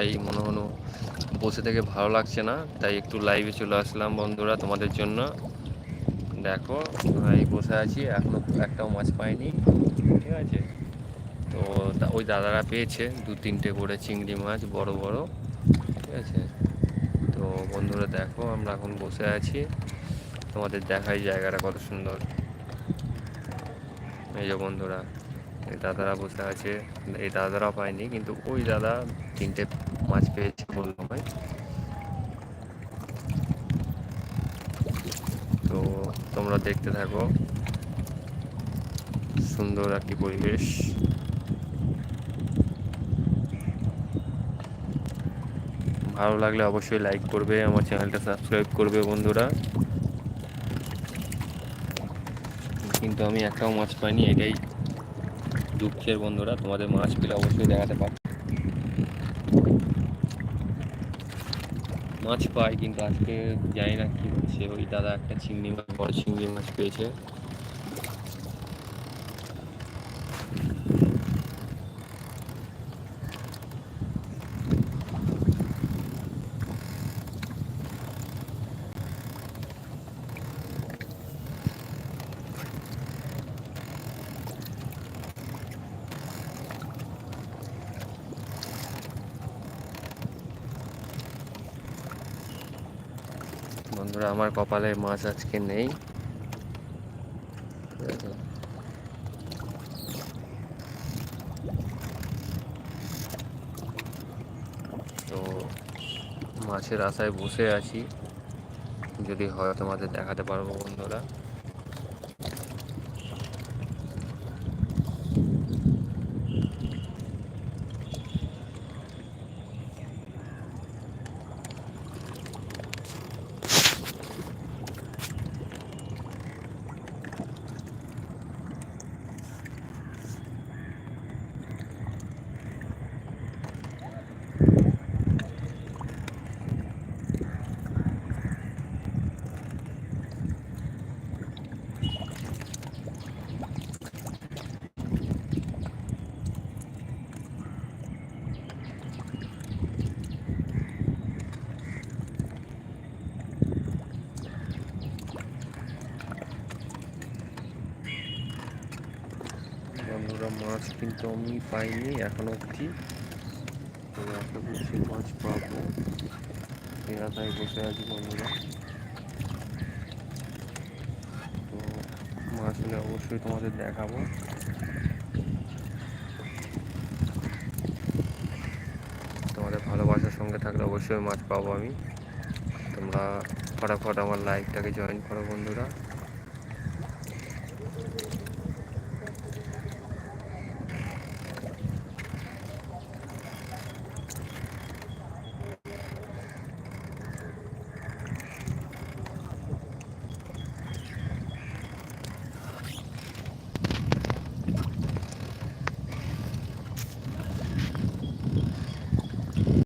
তাই মনে হলো বসে থেকে ভালো লাগছে না, তাই একটু লাইভে চলে আসলাম বন্ধুরা তোমাদের জন্য। দেখো এই বসে আছি এখনও একটাও মাছ পাইনি, ঠিক আছে? তো, ওই দাদারা পেয়েছে, দু তিনটে করে চিংড়ি মাছ, বড় বড়, ঠিক আছে? তো বন্ধুরা দেখো, আমরা এখন বসে আছি, তোমাদের দেখাই জায়গাটা কত সুন্দর। এই যে বন্ধুরা দাদারা বসে আছে। এই দাদারা পায়নি, কিন্তু ওই দাদা তিনটে মাছ পেয়েছে বলল ভাই তো তোমরা দেখতে থাকো। সুন্দর একটি পরিবেশ। ভালো লাগলে অবশ্যই লাইক করবে, আমার চ্যানেলটা সাবস্ক্রাইব করবে বন্ধুরা। কিন্তু আমি একটাও মাছ পাইনি, এটাই দুঃখের বন্ধুরা, তোমাদের মাছ পেলে অবশ্যই দেখাতে পার। মাছ পাই, কিন্তু আজকে জানি না কি হচ্ছে। ওই দাদা একটা চিংড়ি মাছ, বড় চিংড়ি মাছ পেয়েছে। বন্ধুরা, আমার কপালে মাছ আজকে নেই। তো মাছের আশায় বসে আছি। যদি হয় তোমাদের দেখাতে পারব বন্ধুরা বন্ধুরা মাছ কিন্তু আমি পাইনি এখনও অবধি। তো আশা করছি মাছ পাবো। এলাকায় বসে আছি বন্ধুরা। তো মাছ হলে অবশ্যই তোমাদের দেখাবো। তোমাদের ভালোবাসার সঙ্গে থাকলে অবশ্যই মাছ পাবো আমি। তোমরা ফটাফট আমার লাইভটাকে জয়েন করো বন্ধুরা।